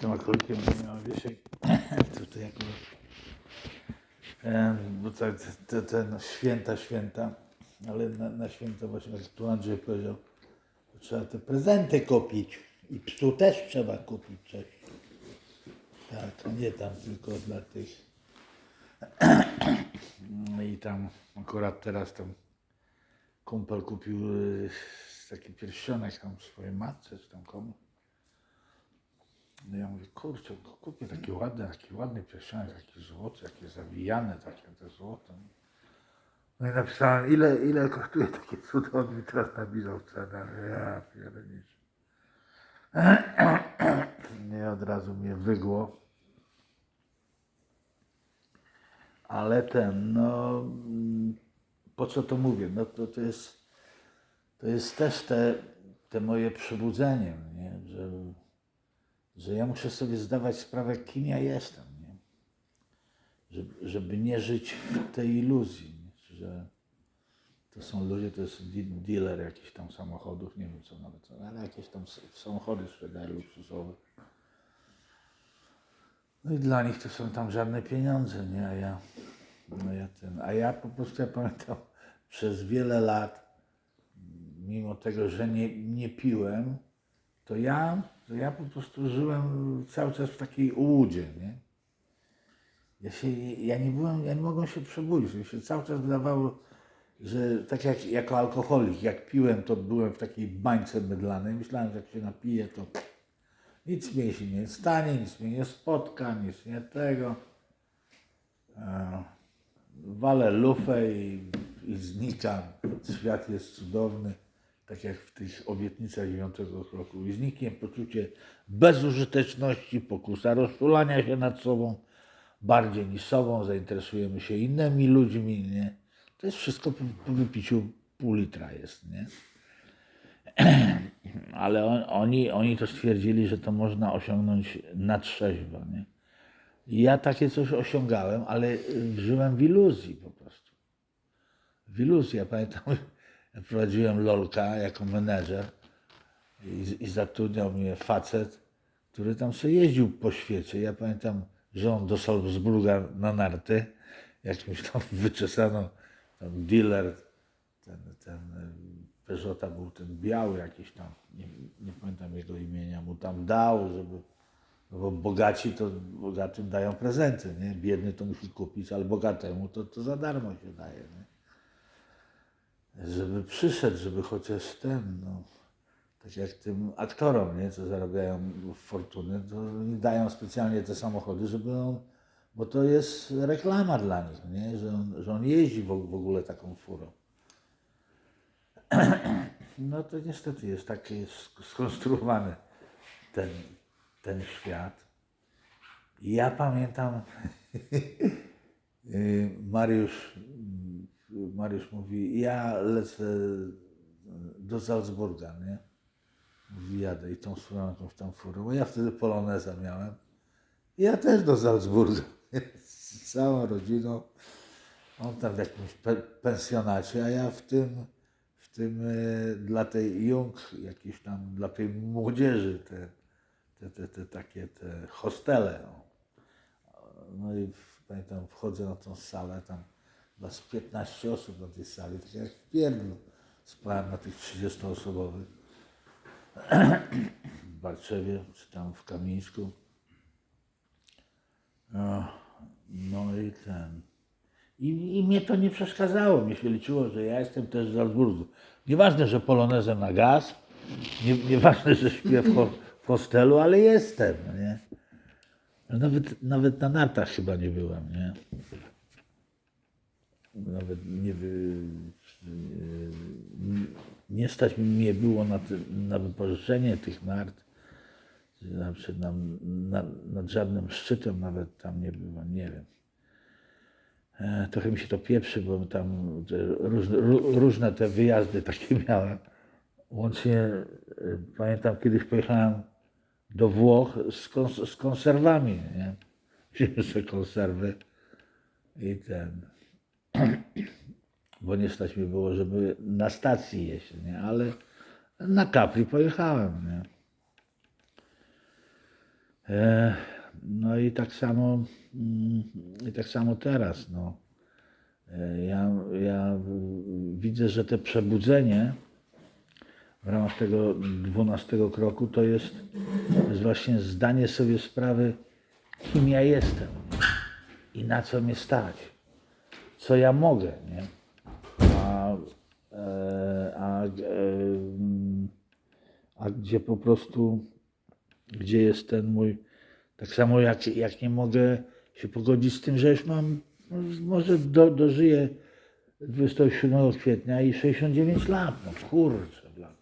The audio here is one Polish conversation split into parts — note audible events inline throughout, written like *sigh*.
tym alkoholikiem nie miałem wieszek. *laughs* Tutaj akurat. Bo tak, te, te no, święta, święta, ale na, na święta właśnie jak tu Andrzej powiedział, trzeba te prezenty kupić i psu też trzeba kupić coś. Tak, nie tam tylko dla tych. *clears throat* I tam akurat teraz tam kumpel kupił y, taki pierścionek tam swojej matce, czy tam komu. No ja mówię, kurczę, go kupię taki ładny, taki ładny pierścionek, taki złoty, takie zawijane, takie te złote. No i napisałem, ile, ile kosztuje takie cudowne, teraz napisał cenę, ja pierniczę. *clears throat* Nie od razu mnie wygło. Ale ten, no, po co to mówię? No to, to jest, to jest też te, te moje przebudzenie, że ja muszę sobie zdawać sprawę, kim ja jestem, nie? Żeby, żeby nie żyć w tej iluzji, nie? że to są ludzie, to jest dealer jakichś tam samochodów, nie wiem co nawet, ale jakieś tam samochody sprzedaje luksusowe. No i dla nich to są tam żadne pieniądze, nie? A ja, no ja ten, a ja po prostu ja pamiętam *laughs* przez wiele lat, mimo tego, że nie, nie piłem, to ja, to ja po prostu żyłem cały czas w takiej ułudzie, nie? Ja, się, ja nie byłem, ja nie mogłem się przebudzić. Mi się cały czas wydawało, że tak jak jako alkoholik, jak piłem, to byłem w takiej bańce mydlanej. Myślałem, że jak się napiję, to nic mnie się nie stanie, nic mnie nie spotka, nic nie tego. E, walę lufę i, i znikam. Świat jest cudowny, tak jak w tych obietnicach dziewiątego roku. I zniknie poczucie bezużyteczności, pokusa rozczulania się nad sobą bardziej niż sobą, zainteresujemy się innymi ludźmi, nie? To jest wszystko po, po wypiciu pół litra jest, nie? *clears throat* Ale on, oni, oni to stwierdzili, że to można osiągnąć na trzeźwo, nie? Ja takie coś osiągałem, ale żyłem w iluzji po prostu. W iluzji. Ja pamiętam, *laughs* prowadziłem Lolka jako menedżer i, i zatrudniał mnie facet, który tam sobie jeździł po świecie. Ja pamiętam, że on do Salzburga na narty, jakimś tam *laughs* wyczesano, tam dealer, ten, ten Peugeota był ten biały jakiś tam, nie, nie pamiętam jego imienia, mu tam dał, żeby, no bo bogaci to bogatym dają prezenty, nie? Biedny to musi kupić, ale bogatemu to, to za darmo się daje, nie? Żeby przyszedł, żeby chociaż ten, no, tak jak tym aktorom, nie, co zarabiają fortuny, to oni dają specjalnie te samochody, żeby on, bo to jest reklama dla nich, nie, że on, że on jeździ w, w ogóle taką furą. *clears throat* No to niestety jest taki skonstruowany ten, ten świat. Ja pamiętam, *laughs* y, Mariusz, Mariusz mówi, ja lecę do Salzburga, nie? Mówi, jadę i tą swoją jakąś tam furą, bo ja wtedy poloneza miałem. Ja też do Salzburga, z całą rodziną. On tam w jakimś pe- pensjonacie, a ja w tym, w tym e, dla tej jung, jakiś tam, dla tej młodzieży, te, te, te, te takie te hostele. O. No i w, pamiętam, wchodzę na tą salę, tam chyba z 15 osób na tej sali, tak jak w pierdlu spałem na tych 30-osobowych *clears throat* w Barczewie, czy tam w Kamińsku. No, no i ten. I, I mnie to nie przeszkadzało. Mnie się liczyło, że ja jestem też z Salzburgu. Nieważne, że polonezę na gaz, nie, nieważne, że śpię w, ho, w hostelu, ale jestem, nie? Nawet, nawet na nartach chyba nie byłem, nie? Nawet nie, wy, nie, stać mnie było na, ty, na wypożyczenie tych nart. Znaczy na, na, nad żadnym szczytem nawet tam nie było, nie wiem. E, trochę mi się to pieprzy, bo tam te różne, ró- różne te wyjazdy takie *laughs* miałem. Łącznie e, pamiętam kiedyś pojechałem do Włoch z, kons- z konserwami, nie? *laughs* Wziąłem sobie konserwy i ten. Bo nie stać mi było, żeby na stacji jeść, nie? Ale na Capri pojechałem, nie? E, No i tak samo, mm, i tak samo teraz. No. E, Ja, ja widzę, że te przebudzenie w ramach tego dwunastego kroku to jest, to jest właśnie zdanie sobie sprawy, kim ja jestem i na co mnie stać, co ja mogę. Nie? A, e, a, e, a gdzie po prostu, gdzie jest ten mój, tak samo jak, jak nie mogę się pogodzić z tym, że już mam, może do, dożyję 27 kwietnia i 69 lat, no kurczę, bla.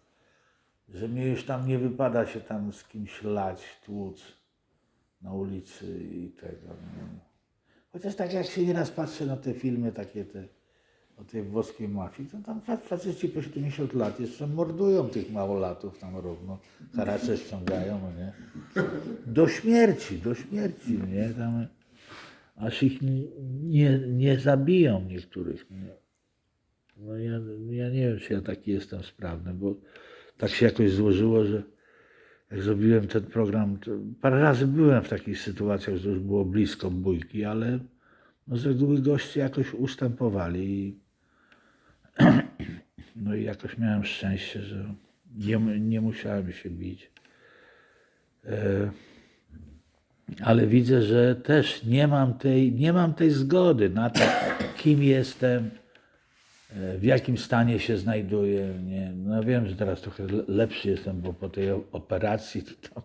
że mnie już tam nie wypada się tam z kimś lać, tłuc na ulicy i tego. Nie? Chociaż tak jak się nieraz patrzę na te filmy takie te o tej włoskiej mafii, to tam fa- faceci po 70 lat jeszcze mordują tych małolatów tam równo, haracze ściągają, no nie? Do śmierci, do śmierci, nie? Tam, aż ich nie, nie zabiją niektórych. Nie? No ja, ja nie wiem, czy ja taki jestem sprawny, bo tak się jakoś złożyło, że jak zrobiłem ten program, parę razy byłem w takich sytuacjach, że już było blisko bójki, ale no z reguły goście jakoś ustępowali *clears throat* no i jakoś miałem szczęście, że nie, nie musiałem się bić. E, ale widzę, że też nie mam tej, nie mam tej zgody na to, kim jestem, w jakim stanie się znajduję. Nie? No wiem, że teraz trochę le- lepszy jestem, bo po tej operacji to,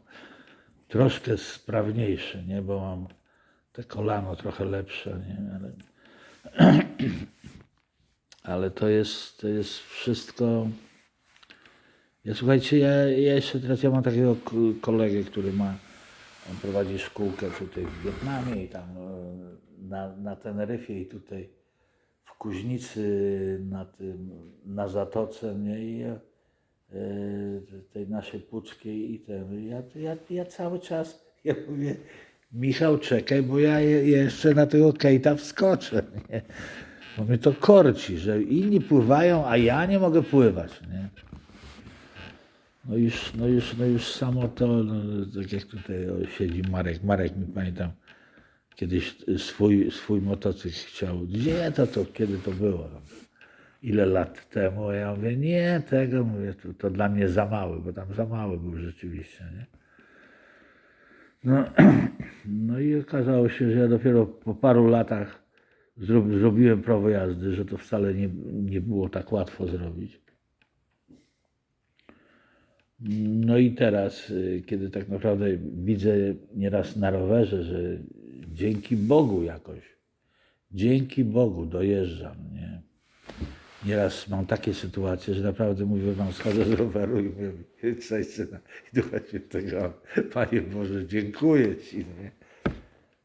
troszkę sprawniejszy, nie? bo mam te kolano trochę lepsze, nie? Ale, *clears throat* ale to jest, to jest wszystko. Ja słuchajcie, ja, ja jeszcze teraz ja mam takiego kolegę, który ma, on prowadzi szkółkę tutaj w Wietnamie i tam e, na, na Teneryfie i tutaj w Kuźnicy na tym, na Zatoce, nie, i e, tej naszej Puckiej i ten, ja, ja, ja cały czas, *laughs* ja mówię, Michał czekaj, bo ja je, jeszcze na tego Kejta wskoczę, nie? Bo mnie to korci, że inni pływają, a ja nie mogę pływać, nie? No już, no już, no już samo to, no, tak jak tutaj siedzi Marek, Marek mi pamiętam, kiedyś swój, swój motocykl chciał. Gdzie to, to, kiedy to było? Ile lat temu? Ja mówię, nie, tego, mówię, to, to dla mnie za mały, bo tam za mały był rzeczywiście, nie? No, *clears throat* no i okazało się, że ja dopiero po paru latach zro, zrobiłem prawo jazdy, że to wcale nie, nie było tak łatwo zrobić. No i teraz, y, kiedy tak naprawdę widzę nieraz na rowerze, że dzięki Bogu jakoś, dzięki Bogu dojeżdżam, nie? Nieraz mam takie sytuacje, że naprawdę mówię wam, schodzę z roweru i mówię, cześć syna, i Ducha Świętego, Panie Boże, dziękuję Ci, nie?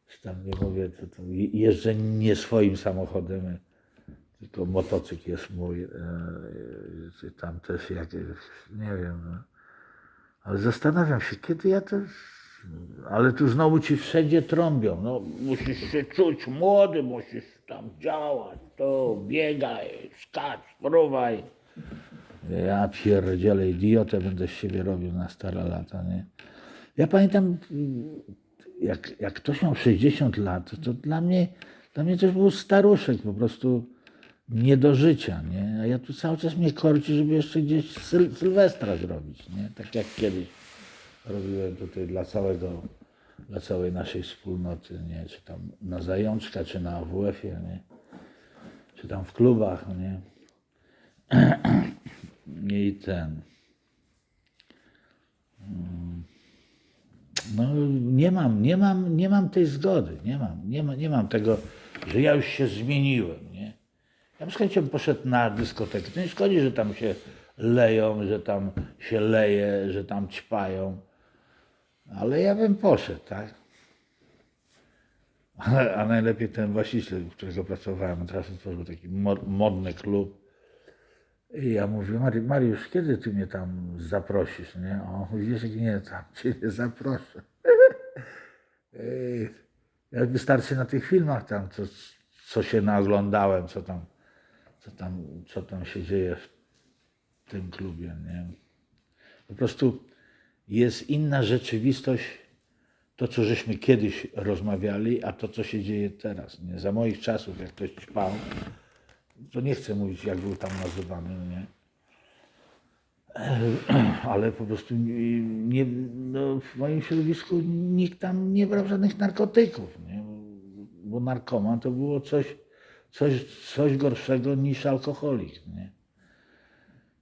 Czy tam nie mówię, to, to jeżdżę nie swoim samochodem, tylko motocykl jest mój, e, tam też jakieś, nie wiem, no. ale zastanawiam się, kiedy ja to, ale tu znowu ci wszędzie trąbią, no musisz się czuć młody, musisz tam działać, to biegaj, skacz, fruwaj. Ja pierdzielę idiotę będę z siebie robił na stare lata, nie? Ja pamiętam, jak, jak ktoś miał 60 lat, to dla mnie, dla mnie też był staruszek, po prostu nie do życia, nie? A ja tu cały czas mnie korci, żeby jeszcze gdzieś syl, Sylwestra zrobić, nie? Tak jak kiedyś robiłem tutaj dla całego, dla całej naszej wspólnoty, nie? Czy tam na Zajączka, czy na AWF-ie, nie? Czy tam w klubach, nie? *clears throat* I ten... No nie mam, nie mam, nie mam tej zgody, nie mam, nie, ma, nie mam tego, że ja już się zmieniłem, nie. Ja bym z chęcią poszedł na dyskotekę. To nie szkodzi, że tam się leją, że tam się leje, że tam ćpają, ale ja bym poszedł, tak. A, najlepiej ten właściciel, u którego pracowałem, teraz otworzył taki mo- modny klub. I ja mówię, Mari, Mariusz, kiedy ty mnie tam zaprosisz, nie? On mówi, wiesz, jak nie, tam cię nie zaproszę. *laughs* Ej, ja wystarczy na tych filmach tam, co, co się naoglądałem, co tam, co tam, co tam się dzieje w tym klubie, nie? Po prostu jest inna rzeczywistość to, co żeśmy kiedyś rozmawiali, a to, co się dzieje teraz. Nie? Za moich czasów, jak ktoś ćpał, to nie chcę mówić, jak był tam nazywany, nie? *clears throat* ale po prostu nie, no, w moim środowisku nikt tam nie brał żadnych narkotyków, nie? bo narkoman to było coś, coś, coś gorszego niż alkoholik. Nie,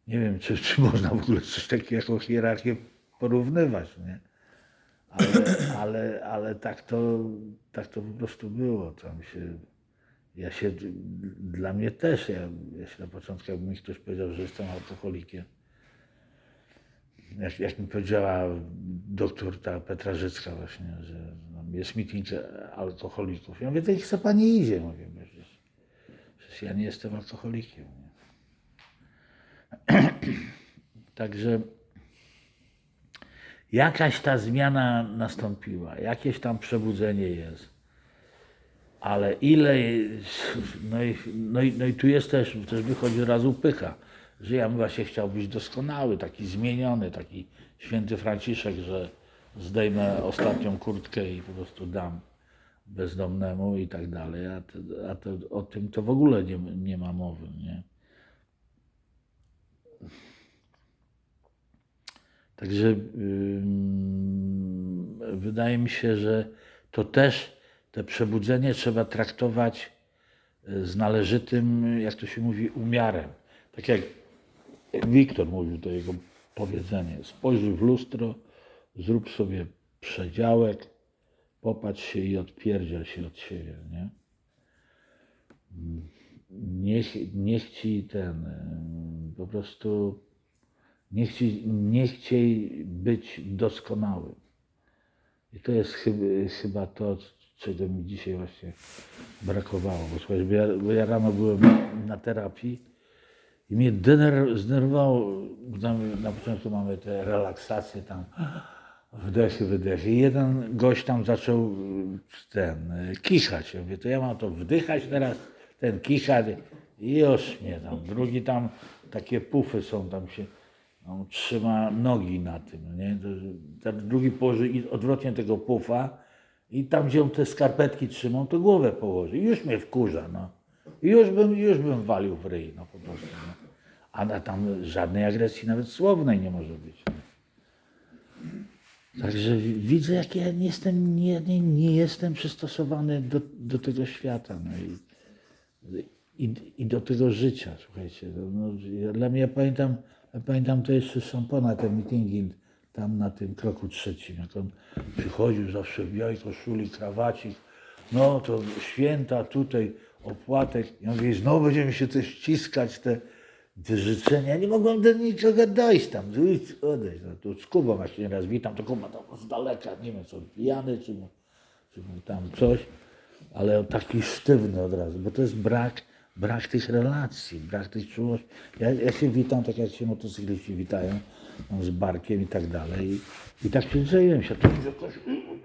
nie wiem, czy, czy można w ogóle coś takiego jako hierarchię porównywać, nie? Ale, ale, ale tak, to, tak to po prostu było. Tam się, ja się, dla mnie też, ja, się na początku, jakby mi ktoś powiedział, że jestem alkoholikiem, jak, jak mi powiedziała doktor ta Petrarzycka właśnie, że jest meeting alkoholików. Ja mówię, to niech se pani idzie. Mówię, przecież, przecież ja nie jestem alkoholikiem. Nie? *clears throat* Także jakaś ta zmiana nastąpiła, jakieś tam przebudzenie jest. Ale ile, no i, no i, no i tu jest też, też wychodzi od razu pycha, że ja bym właśnie chciał być doskonały, taki zmieniony, taki święty Franciszek, że zdejmę ostatnią kurtkę i po prostu dam bezdomnemu i tak dalej, a, to, a to, o tym to w ogóle nie, nie ma mowy, nie? Także wydaje mi się, że to też te przebudzenie trzeba traktować y, z należytym, jak to się mówi, umiarem. Tak jak Wiktor mówił, to jego powiedzenie. Spojrzyj w lustro, zrób sobie przedziałek, popatrz się i odpierdziel się od siebie, nie? Niech, niech ci ten, y, po prostu, niech ci, nie chciej być doskonałym. I to jest chyba, to, czego mi dzisiaj właśnie brakowało. Bo, słuchaj, bo, ja, bo ja rano byłem na terapii i mnie dener, zdenerwowało, na początku mamy te relaksacje tam, wdechy, wydechy. I jeden gość tam zaczął ten, kichać. Ja mówię, to ja mam to wdychać teraz, ten kichać i już mnie tam. Drugi tam, takie pufy są, tam się on trzyma nogi na tym, nie? To- Ten drugi położy odwrotnie tego pufa i tam, gdzie on te skarpetki trzymał, to głowę położy. I już mnie wkurza, no. I już bym, już bym walił w ryj, no po prostu. No. A tam żadnej agresji, nawet słownej nie może być. Także widzę, jak ja nie jestem, nie, nie, nie jestem przystosowany do, do tego świata. No i, i, i do tego życia, słuchajcie. No, no, dla mnie, ja pamiętam, pamiętam to jeszcze szampona, te meetingi tam na tym kroku trzecim, jak on przychodził zawsze w białej koszuli, krawacik, no to święta tutaj, opłatek. Ja mówię, znowu będziemy się też ściskać, te, te życzenia. Ja nie mogłem do niczego dojść tam, odejść. No, tu z Kubą właśnie raz witam, to Kuba tam z daleka, nie wiem, co pijany, czy czy mu tam coś ale taki sztywny od razu, bo to jest brak, brak tych relacji, brak tych czułości. Ja, ja się witam, tak jak się motocykliści witają, tam z barkiem i tak dalej. I, i tak przyzwyczaiłem się, to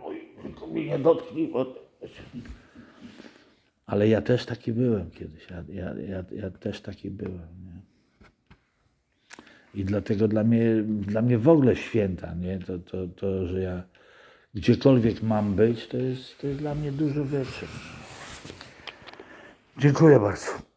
oj, tylko mnie nie dotknij, bo... Ale ja też taki byłem kiedyś, ja, ja, ja, ja też taki byłem. Nie? I dlatego dla mnie, dla mnie w ogóle święta, nie? To, to, to, że ja gdziekolwiek mam być, to jest, to jest dla mnie dużo rzeczy. Dziękuję bardzo.